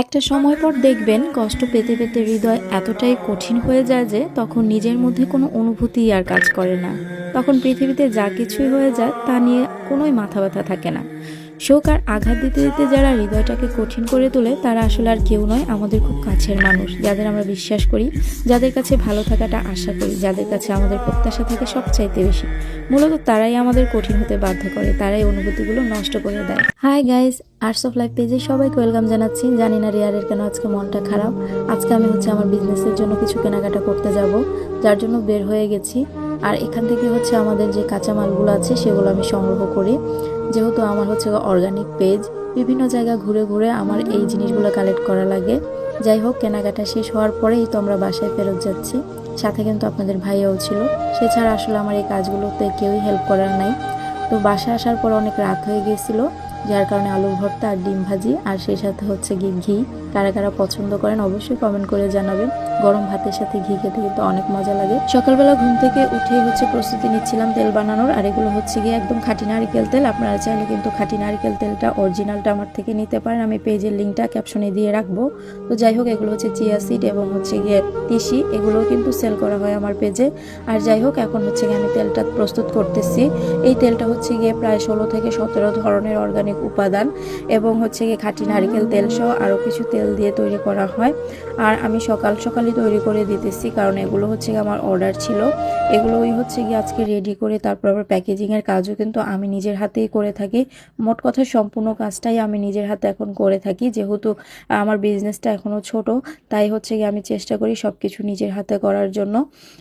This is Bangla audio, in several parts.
একটা সময় পর দেখবেন কষ্ট পেতে পেতে হৃদয় এতটাই কঠিন হয়ে যায় যে তখন নিজের মধ্যে কোনো অনুভূতি আর কাজ করে না। তখন পৃথিবীতে যা কিছুই হয়ে যায় তা নিয়ে কোনোই মাথা ব্যথা থাকে না। শোক আর আঘাত দিতে দিতে যারা হৃদয়টাকে কঠিন করে তোলে, তারা আসলে আর কেউ নয়, আমাদের খুব কাছের মানুষ, যাদের আমরা বিশ্বাস করি, যাদের কাছে ভালো থাকাটা আশা করি, যাদের কাছে আমাদের প্রত্যাশা থাকে সবচাইতে বেশি। মূলত তারাই আমাদের কঠিন হতে বাধ্য করে, তারাই অনুভূতিগুলো নষ্ট করে দেয়। Hi guys Arts of Life পেজে সবাইকে ওয়েলকাম জানাচ্ছি। জানি না রিয়ারের কেন আজকে মনটা খারাপ। আজকে আমি হচ্ছে আমার বিজনেসের জন্য কিছু কেনাকাটা করতে যাব, যার জন্য বের হয়ে গেছি। আর এখান থেকে হচ্ছে আমাদের যে কাঁচামালগুলো আছে, সেগুলো আমি সংগ্রহ করি। যেহেতু আমার হচ্ছে অর্গানিক পেজ বিভিন্ন জায়গা ঘুরে ঘুরে আমার এই জিনিসগুলো কালেক্ট করা লাগে। যাই হোক, কেনাকাটা শেষ হওয়ার পরেই তো আমরা বাসায় ফেরত যাচ্ছি। সাথে কিন্তু আপনাদের ভাইয়াও ছিল। সে ছাড়া আসলে আমার এই কাজগুলোতে কেউই হেল্প করার নাই। তো বাসায় আসার পর অনেক রাত হয়ে গিয়েছিল। যার কারণে আলু ভর্তা আর ডিম ভাজি, আর সেই সাথে হচ্ছে গিয়ে ঘি। কারা কারা পছন্দ করেন অবশ্যই কমেন্ট করে জানাবেন। গরম ভাতের সাথে ঘি খেতে কিন্তু অনেক মজা লাগে। সকালবেলা ঘুম থেকে উঠেই হচ্ছে প্রস্তুতি নিচ্ছিলাম তেল বানানোর, আর এগুলো হচ্ছে গিয়ে একদম খাঁটি নারিকেল তেল। আপনারা চাইলে কিন্তু খাঁটি নারিকেল তেলটা অরিজিনালটা আমার থেকে নিতে পারেন। আমি পেজের লিঙ্কটা ক্যাপশনে দিয়ে রাখব। তো যাই হোক, এগুলো হচ্ছে চিয়া সিড এবং হচ্ছে গিয়ে তিসি। এগুলো কিন্তু সেল করা হয় আমার পেজে। আর যাই হোক, এখন হচ্ছে গিয়ে আমি তেলটা প্রস্তুত করতেছি। এই তেলটা হচ্ছে গিয়ে প্রায় ষোলো থেকে সতেরো ধরনের অর্গানিক উপাদান এবং হচ্ছে গিয়ে খাঁটি নারিকেল তেল সহ আরও কিছু তেল দিয়ে তৈরি করা হয়। আর আমি সকাল সকালই তৈরি করে দিতেছি কারণ এগুলো হচ্ছে গিয়ে আমার অর্ডার ছিল। এগুলোই হচ্ছে গিয়ে আজকে রেডি করে তারপর আবার প্যাকেজিংয়ের কাজও কিন্তু আমি নিজের হাতেই করে থাকি। মোট কথা সম্পূর্ণ কাজটাই আমি নিজের হাতে এখন করে থাকি। যেহেতু আমার বিজনেসটা এখনও ছোট, তাই হচ্ছে গিয়ে আমি চেষ্টা করি সব কিছু নিজের হাতে করার জন্য।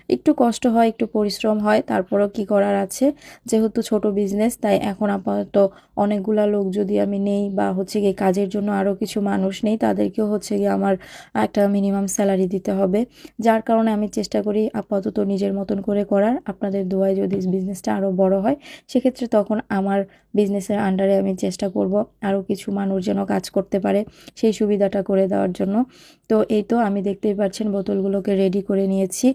একটু কষ্ট হয়, একটু পরিশ্রম হয়, তারপরও কি করার আছে? যেহেতু ছোট বিজনেস তাই এখন আপাতত অনেকগুলা লোক যদি আমি নেই বা হচ্ছে গিয়ে কাজের জন্য আরও কিছু মানুষ নেই, তাদেরকেও হচ্ছে গিয়ে আমার একটা মিনিমাম স্যালারি দিতে হবে। যার কারণে আমি চেষ্টা করি আপাতত নিজের মতন করে করার। আপনাদের দোয়ায় যদি বিজনেসটা আরও বড় হয়, সেক্ষেত্রে তখন আমার বিজনেসের আন্ডারে আমি চেষ্টা করব আরও কিছু মানুষ যেন কাজ করতে পারে সেই সুবিধাটা করে দেওয়ার জন্য। তো এই তো আমি দেখতেই পাচ্ছেন বোতলগুলোকে রেডি করে নিয়েছি।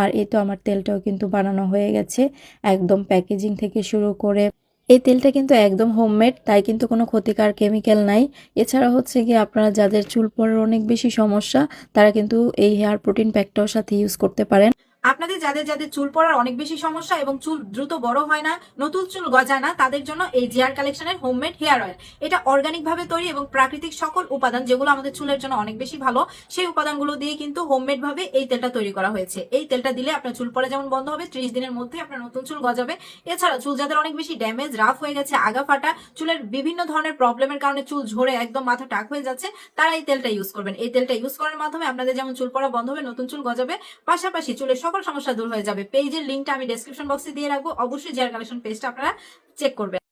আর এই তো আমার তেলটাও কিন্তু বানানো হয়ে গেছে। একদম প্যাকেজিং থেকে শুরু করে এই তেলটা কিন্তু একদম হোমমেড তাই কিন্তু কোনো ক্ষতিকার কেমিক্যাল নাই। এছাড়া হচ্ছে গিয়ে আপনারা যাদের চুল পড়ার অনেক বেশি সমস্যা, তারা কিন্তু এই হেয়ার প্রোটিন প্যাকটাও সাথে ইউজ করতে পারেন। আপনাদের যাদের যাদের চুল পড়ার অনেক বেশি সমস্যা এবং চুল দ্রুত বড় হয় না, নতুন চুল গজায় না, তাদের জন্য এই জিআর কালেকশনের হোমমেড হেয়ার অয়েল এটা অর্গানিক ভাবে তৈরি এবং প্রাকৃতিক সকল উপাদান যেগুলো আমাদের চুলের জন্য অনেক বেশি ভালো, সেই উপাদানগুলো দিয়ে কিন্তু হোমমেড ভাবে এই তেলটা তৈরি করা হয়েছে। এই তেলটা দিলে আপনার চুল পড়া যেমন বন্ধ হবে, ত্রিশ দিনের মধ্যে আপনার নতুন চুল গজাবে। এছাড়া চুল যাদের অনেক বেশি ড্যামেজ রাফ হয়ে গেছে, আগা ফাটা, চুলের বিভিন্ন ধরনের প্রবলেমের কারণে চুল ঝরে একদম মাথা টাক হয়ে যাচ্ছে, তারা এই তেলটা ইউজ করবেন। এই তেলটা ইউজ করার মাধ্যমে আপনাদের যেমন চুল পড়া বন্ধ হবে, নতুন চুল গজাবে, পাশাপাশি চুলের সকল সমস্যা দূর হয়ে যাবে। পেজের লিঙ্কটা আমি ডেসক্রিপশন বক্সে দিয়ে রাখব। অবশ্যই জিয়ার কালেকশন পেজটা আপনারা চেক করবেন।